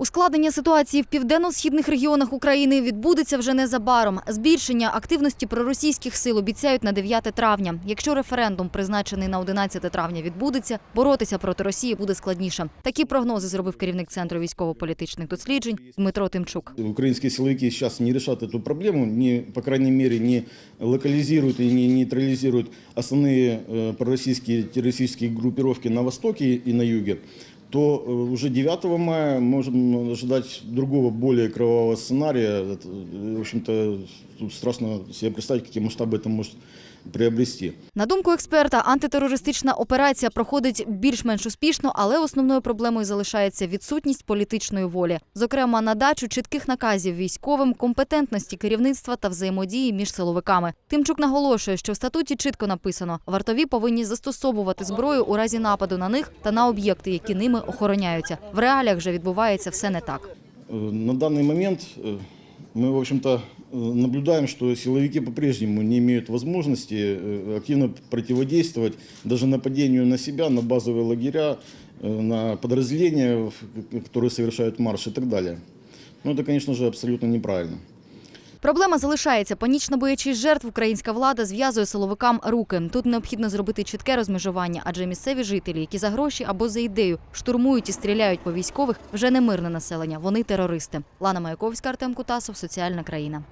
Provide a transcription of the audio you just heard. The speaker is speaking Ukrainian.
Ускладнення ситуації в південно-східних регіонах України відбудеться вже незабаром. Збільшення активності проросійських сил обіцяють на 9 травня. Якщо референдум, призначений на 11 травня, відбудеться, боротися проти Росії буде складніше. Такі прогнози зробив керівник центру військово-політичних досліджень Дмитро Тимчук. Украинские силовики сейчас не решат эту проблему, не, по крайней мере, не локализируют и не нейтрализируют основные э, пророссийские террористические группировки на востоке и на юге, то э, уже 9 мая можем ожидать другого, более кровавого сценария. Это, э, В общем-то, тут страшно себе представить, какие масштабы это может приобрести. На думку експерта, антитерористична операція проходить більш-менш успішно, але основною проблемою залишається відсутність політичної волі, зокрема на дачу чітких наказів військовим, компетентності керівництва та взаємодії між силовиками. Тимчук наголошує, що в статуті чітко написано: вартові повинні застосовувати зброю у разі нападу на них та на об'єкти, які ними охороняються. В реаліях же відбувається все не так. Э, На данный момент э, мы, в общем-то, э, наблюдаем, что силовики по-прежнему не имеют возможности э, активно противодействовать даже нападению на себя, на базовые лагеря, э, на подразделения, в- которые совершают марш и так далее. Но это, конечно же, абсолютно неправильно. Проблема залишається. Панічно боячись жертв, українська влада зв'язує силовикам руки. Тут необхідно зробити чітке розмежування, адже місцеві жителі, які за гроші або за ідею штурмують і стріляють по військових, вже не мирне населення. Вони терористи. Лана Маяковська, Артем Кутасов, соціальна країна.